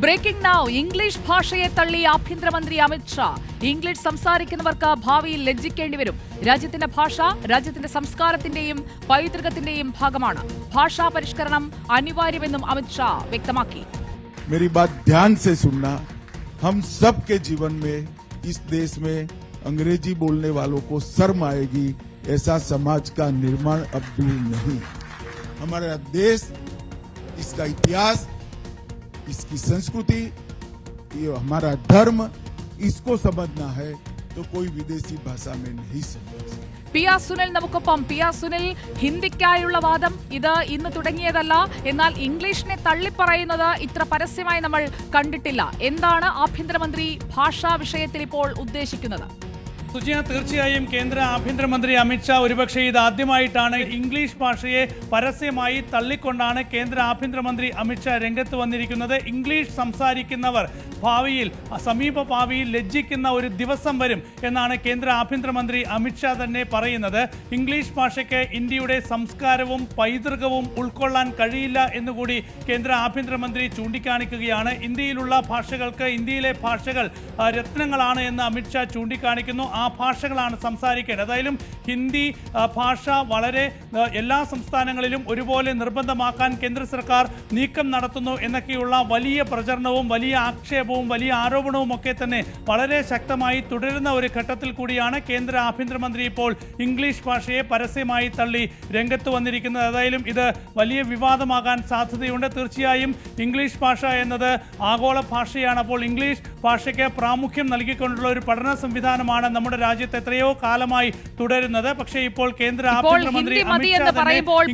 Breaking now English ഭാഷയെ തള്ളി ആഭ്യന്തരമന്ത്രി അമിത് ഷാ ഇംഗ്ലീഷ് സംസാരിക്കുന്നവർക്ക് ഭാവിയിൽ ലജ്ജിക്കേണ്ടി വരും രാജ്യത്തിന്റെ ഭാഷ രാജ്യത്തിന്റെ സംസ്കാരത്തിന്റെയും പൈതൃകത്തിന്റെയും ഭാഗമാണ് ഭാഷാ പരിഷ്കരണം അനിവാര്യമെന്നും അമിത് ഷാ വ്യക്തമാക്കി मेरी बात ध्यान से सुनना हम सब के जीवन में इस देश में अंग्रेजी बोलने वालों को शर्म आएगी ऐसा समाज का निर्माण अब दूर नहीं हमारा देश इसका इतिहास इसकी संस्कृति ये हमारा धर्म इसको समझना है तो कोई विदेशी भाषा में नहीं समझ सकता പി ആർ സുനിൽ നമുക്കൊപ്പം പി ആർ സുനിൽ ഹിന്ദിക്കായുള്ള വാദം ഇത് ഇന്ന് തുടങ്ങിയതല്ല എന്നാൽ ഇംഗ്ലീഷിനെ തള്ളിപ്പറയുന്നത് ഇത്ര പരസ്യമായി നമ്മൾ കണ്ടിട്ടില്ല എന്താണ് ആഭ്യന്തരമന്ത്രി ഭാഷാ വിഷയത്തിൽ ഇപ്പോൾ ഉദ്ദേശിക്കുന്നത് സുജിയ തീർച്ചയായും കേന്ദ്ര ആഭ്യന്തരമന്ത്രി അമിത്ഷാ ഒരുപക്ഷെ ഇത് ആദ്യമായിട്ടാണ് ഇംഗ്ലീഷ് ഭാഷയെ പരസ്യമായി തള്ളിക്കൊണ്ടാണ് കേന്ദ്ര ആഭ്യന്തരമന്ത്രി അമിത്ഷാ രംഗത്ത് വന്നിരിക്കുന്നത്. ഇംഗ്ലീഷ് സംസാരിക്കുന്നവർ ഭാവിയിൽ സമീപ ഭാവിയിൽ ലജ്ജിക്കുന്ന ഒരു ദിവസം വരും എന്നാണ് കേന്ദ്ര ആഭ്യന്തരമന്ത്രി അമിത്ഷാ തന്നെ പറയുന്നത്. ഇംഗ്ലീഷ് ഭാഷയ്ക്ക് ഇന്ത്യയുടെ സംസ്കാരവും പൈതൃകവും ഉൾക്കൊള്ളാൻ കഴിയില്ല എന്നുകൂടി കേന്ദ്ര ആഭ്യന്തരമന്ത്രി ചൂണ്ടിക്കാണിക്കുകയാണ്. ഇന്ത്യയിലുള്ള ഭാഷകൾക്ക് ഇന്ത്യയിലെ ഭാഷകൾ രത്നങ്ങളാണ് എന്ന് അമിത്ഷാ ചൂണ്ടിക്കാണിക്കുന്നു. ആ ഭാഷകളാണ് സംസാരിക്കേണ്ടത്. ഏതായാലും ഹിന്ദി ഭാഷ വളരെ എല്ലാ സംസ്ഥാനങ്ങളിലും ഒരുപോലെ നിർബന്ധമാക്കാൻ കേന്ദ്ര സർക്കാർ നീക്കം നടത്തുന്നു എന്നൊക്കെയുള്ള വലിയ പ്രചരണവും വലിയ ആക്ഷേപവും വലിയ ആരോപണവും ഒക്കെ തന്നെ വളരെ ശക്തമായി തുടരുന്ന ഒരു ഘട്ടത്തിൽ കൂടിയാണ് കേന്ദ്ര ആഭ്യന്തരമന്ത്രി ഇപ്പോൾ ഇംഗ്ലീഷ് ഭാഷയെ പരസ്യമായി തള്ളി രംഗത്ത് വന്നിരിക്കുന്നത്. ഏതായാലും ഇത് വലിയ വിവാദമാകാൻ സാധ്യതയുണ്ട്. തീർച്ചയായും ഇംഗ്ലീഷ് ഭാഷ എന്നത് ആഗോള ഭാഷയാണ്. അപ്പോൾ ഇംഗ്ലീഷ് ഭാഷയ്ക്ക് പ്രാമുഖ്യം നൽകിക്കൊണ്ടുള്ള ഒരു പഠന സംവിധാനമാണ് നമ്മുടെ രാജ്യത്ത് എത്രയോ കാലമായി തുടരുന്നത്. പക്ഷേ ഇപ്പോൾ കേന്ദ്ര ആഭ്യന്തരമന്ത്രി ഹിന്ദി മതി എന്ന് പറയുമ്പോൾ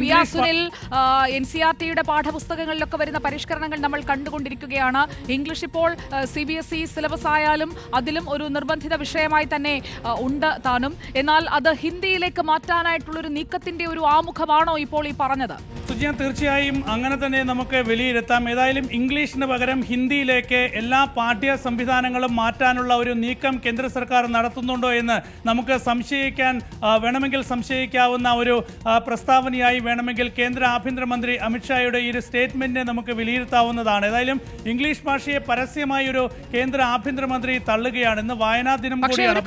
എൻ സി ആർ ടിയുടെ പാഠപുസ്തകങ്ങളിലൊക്കെ വരുന്ന പരിഷ്കരണങ്ങൾ നമ്മൾ കണ്ടുകൊണ്ടിരിക്കുകയാണ്. ഇംഗ്ലീഷ് ഇപ്പോൾ C B S E syllabus ആയാലും അതിലും ഒരു നിർബന്ധിത വിഷയമായി തന്നെ ഉണ്ട് താനും. എന്നാൽ അത് ഹിന്ദിയിലേക്ക് മാറ്റാനായിട്ടുള്ളൊരു നീക്കത്തിന്റെ ഒരു ആമുഖമാണോ ഇപ്പോൾ ഈ പറഞ്ഞത്? സുജിയ തീർച്ചയായും അങ്ങനെ തന്നെ നമുക്ക് വിലയിരുത്താം ഏതായാലും ഇംഗ്ലീഷിന് പകരം ഹിന്ദിയിലേക്ക് എല്ലാ പാഠ്യ സംവിധാനങ്ങളും മാറ്റാനുള്ള ഒരു നീക്കം കേന്ദ്ര സർക്കാർ നടത്തുന്നുണ്ടോ എന്ന് നമുക്ക് സംശയിക്കാൻ വേണമെങ്കിൽ സംശയിക്കാവുന്ന ഒരു പ്രസ്താവനയായി വേണമെങ്കിൽ കേന്ദ്ര ആഭ്യന്തരമന്ത്രി അമിത്ഷായുടെ ഈ ഒരു സ്റ്റേറ്റ്മെന്റിനെ നമുക്ക് വിലയിരുത്താവുന്നതാണ്. ഏതായാലും ഇംഗ്ലീഷ് ഭാഷയെ പരസ്യമായി ഒരു കേന്ദ്ര ആഭ്യന്തരമന്ത്രി തള്ളുകയാണ്. ഇന്ന് വായനാ ദിനം കൂടിയാണ്.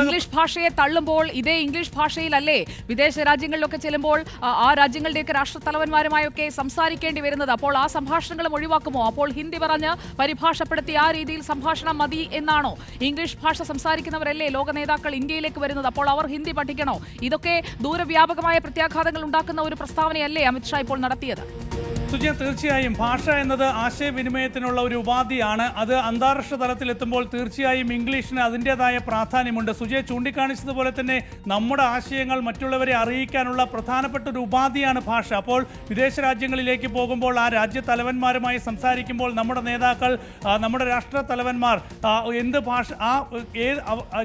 ഇംഗ്ലീഷ് ഭാഷയെ തള്ളുമ്പോൾ ഇതേ ഇംഗ്ലീഷ് ഭാഷയിലല്ലേ വിദേശ രാജ്യങ്ങളിലൊക്കെ ചെല്ലുമ്പോൾ ആ, രാജ്യങ്ങളുടെയൊക്കെ രാഷ്ട്രത്തലവന്മാരുമായൊക്കെ സംസാരിക്കേണ്ടി വരുന്നത്. അപ്പോൾ ആ സംഭാഷണങ്ങളും ഒഴിവാക്കുമോ? അപ്പോൾ ഹിന്ദി പറഞ്ഞ് പരിഭാഷപ്പെടുത്തി ആ രീതിയിൽ സംഭാഷണം മതി എന്നാണോ? ഇംഗ്ലീഷ് ഭാഷ സംസാരിക്കുന്നവരല്ലേ ലോക നേതാക്കൾ ഇന്ത്യയിലേക്ക് വരുന്നത്? അപ്പോൾ അവർ ഹിന്ദി പഠിക്കണോ? ഇതൊക്കെ ദൂരവ്യാപകമായ പ്രത്യാഘാതങ്ങൾ ഉണ്ടാക്കുന്ന ഒരു പ്രസ്താവനയല്ലേ അമിത്ഷാ ഇപ്പോൾ നടത്തിയത്? സുജയ തീർച്ചയായും ഭാഷ എന്നത് ആശയവിനിമയത്തിനുള്ള ഒരു ഉപാധിയാണ്. അത് അന്താരാഷ്ട്ര തലത്തിൽ എത്തുമ്പോൾ തീർച്ചയായും ഇംഗ്ലീഷിന് അതിന്റെതായ പ്രാധാന്യമുണ്ട്. സുജയ ചൂണ്ടിക്കാണിച്ചതുപോലെ തന്നെ നമ്മുടെ ആശയങ്ങൾ മറ്റുള്ളവരെ അറിയിക്കാനുള്ള പ്രധാനപ്പെട്ട ഒരു ഉപാധിയാണ് ഭാഷ. അപ്പോൾ വിദേശ രാജ്യങ്ങളിലേക്ക് പോകുമ്പോൾ ആ രാജ്യ തലവന്മാരുമായി സംസാരിക്കുമ്പോൾ നമ്മുടെ നേതാക്കൾ നമ്മുടെ രാഷ്ട്ര തലവന്മാർ എന്ത് ഭാഷ ആ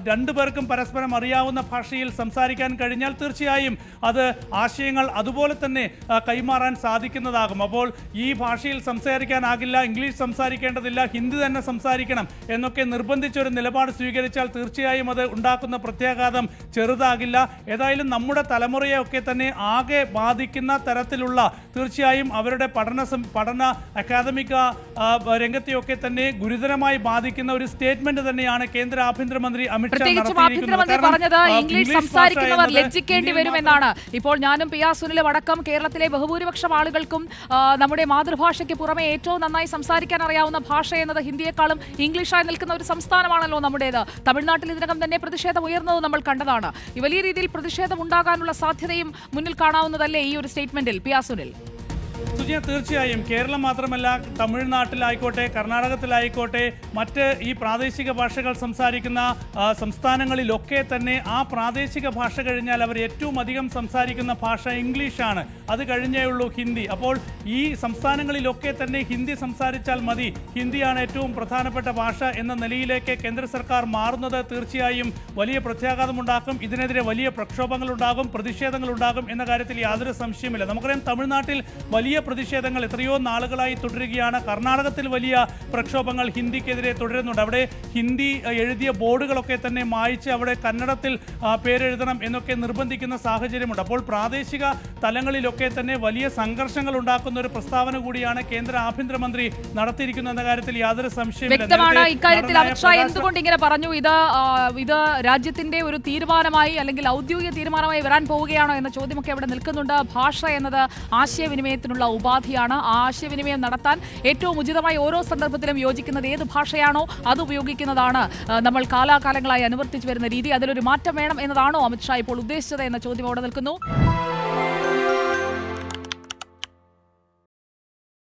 രണ്ടു പേർക്കും പരസ്പരം അറിയാവുന്ന ഭാഷയിൽ സംസാരിക്കാൻ കഴിഞ്ഞാൽ തീർച്ചയായും അത് ആശയങ്ങൾ അതുപോലെ തന്നെ കൈമാറാൻ സാധിക്കുന്നതാകും. അപ്പോൾ ഈ ഭാഷയിൽ സംസാരിക്കാനാകില്ല ഇംഗ്ലീഷ് സംസാരിക്കേണ്ടതില്ല ഹിന്ദി തന്നെ സംസാരിക്കണം എന്നൊക്കെ നിർബന്ധിച്ചൊരു നിലപാട് സ്വീകരിച്ചാൽ തീർച്ചയായും അത് ഉണ്ടാക്കുന്ന പ്രത്യാഘാതം ചെറുതാകില്ല. ഏതായാലും നമ്മുടെ തലമുറയെയൊക്കെ തന്നെ ആകെ ബാധിക്കുന്ന തരത്തിലുള്ള തീർച്ചയായും അവരുടെ പഠന പഠന അക്കാദമിക രംഗത്തെയൊക്കെ തന്നെ ഗുരുതരമായി ബാധിക്കുന്ന ഒരു സ്റ്റേറ്റ്മെന്റ് തന്നെയാണ് കേന്ദ്ര ആഭ്യന്തരമന്ത്രി അമിത്ഷാ പറഞ്ഞത് ഇംഗ്ലീഷ് ഭാഷ സംസാരിക്കുന്നവർ ലജ്ജിക്കേണ്ടി വരുമെന്നാണ്. ഇപ്പോൾ ഞാനും പി ആർ സുനിലും അടക്കം കേരളത്തിലെ ബഹുഭൂരിപക്ഷം ആളുകൾക്കും നമ്മുടെ മാതൃഭാഷയ്ക്ക് പുറമെ ഏറ്റവും നന്നായി സംസാരിക്കാൻ അറിയാവുന്ന ഭാഷ എന്നത് ഹിന്ദിയെക്കാളും ഇംഗ്ലീഷായി നിൽക്കുന്ന ഒരു സംസ്ഥാനമാണല്ലോ നമ്മുടേത്. തമിഴ്നാട്ടിൽ ഇതിനകം തന്നെ പ്രതിഷേധം ഉയർന്നത് നമ്മൾ കണ്ടതാണ്. വലിയ രീതിയിൽ പ്രതിഷേധം ഉണ്ടാകാനുള്ള സാധ്യതയും മുന്നിൽ കാണാവുന്നതല്ലേ ഈ ഒരു സ്റ്റേറ്റ്മെന്റിൽ പി ആർ സുനിൽ സുജിയ തീർച്ചയായും കേരളം മാത്രമല്ല തമിഴ്നാട്ടിലായിക്കോട്ടെ കർണാടകത്തിലായിക്കോട്ടെ മറ്റ് ഈ പ്രാദേശിക ഭാഷകൾ സംസാരിക്കുന്ന സംസ്ഥാനങ്ങളിലൊക്കെ തന്നെ ആ പ്രാദേശിക ഭാഷ കഴിഞ്ഞാൽ അവർ ഏറ്റവും അധികം സംസാരിക്കുന്ന ഭാഷ ഇംഗ്ലീഷാണ്. അത് കഴിഞ്ഞേ ഉള്ളൂ ഹിന്ദി. അപ്പോൾ ഈ സംസ്ഥാനങ്ങളിലൊക്കെ തന്നെ ഹിന്ദി സംസാരിച്ചാൽ മതി. ഹിന്ദിയാണ് ഏറ്റവും പ്രധാനപ്പെട്ട ഭാഷ എന്ന നിലയിലേക്ക് കേന്ദ്ര സർക്കാർ മാറുന്നത് തീർച്ചയായും വലിയ പ്രത്യാഘാതമുണ്ടാക്കും. ഇതിനെതിരെ വലിയ പ്രക്ഷോഭങ്ങളുണ്ടാകും പ്രതിഷേധങ്ങളുണ്ടാകും എന്ന കാര്യത്തിൽ യാതൊരു സംശയമില്ല നമുക്കറിയാം തമിഴ്നാട്ടിൽ വലിയ പ്രതിഷേധങ്ങൾ എത്രയോ നാളുകളായി തുടരുകയാണ്. കർണാടകത്തിൽ വലിയ പ്രക്ഷോഭങ്ങൾ ഹിന്ദിക്കെതിരെ തുടരുന്നുണ്ട്. അവിടെ ഹിന്ദി എഴുതിയ ബോർഡുകളൊക്കെ തന്നെ മായ്ച്ച് അവിടെ കന്നഡത്തിൽ പേരെഴുതണം എന്നൊക്കെ നിർബന്ധിക്കുന്ന സാഹചര്യമുണ്ട്. അപ്പോൾ പ്രാദേശിക തലങ്ങളിലൊക്കെ തന്നെ വലിയ സംഘർഷങ്ങൾ ഉണ്ടാക്കുന്ന ഒരു പ്രസ്താവന കൂടിയാണ് കേന്ദ്ര ആഭ്യന്തരമന്ത്രി നടത്തിയിരിക്കുന്ന എന്ന കാര്യത്തിൽ യാതൊരു സംശയമില്ല ഇക്കാര്യത്തിൽ അമിത്ഷാ എന്തുകൊണ്ട് ഇങ്ങനെ പറഞ്ഞു? ഇത് ഇത് രാജ്യത്തിന്റെ ഒരു തീരുമാനമായി അല്ലെങ്കിൽ ഔദ്യോഗിക തീരുമാനമായി വരാൻ പോവുകയാണോ എന്ന ചോദ്യമൊക്കെ അവിടെ നിൽക്കുന്നുണ്ട്. ഭാഷ എന്നത് ആശയവിനിമയത്തിനുള്ള ഉപാധിയാണ് ആശയവിനിമയം നടത്താൻ ഏറ്റവും ഉചിതമായി ഓരോ സന്ദർഭത്തിലും യോജിക്കുന്നത് ഏത് ഭാഷയാണോ അത് ഉപയോഗിക്കുന്നതാണ്. നമ്മൾ കാലാകാലങ്ങളായി അനുവർത്തിച്ചു വരുന്ന രീതി അതിലൊരു മാറ്റം വേണം എന്നതാണോ അമിത്ഷാ ഇപ്പോൾ ഉദ്ദേശിച്ചത് എന്ന ചോദ്യം അവിടെ നിൽക്കുന്നു.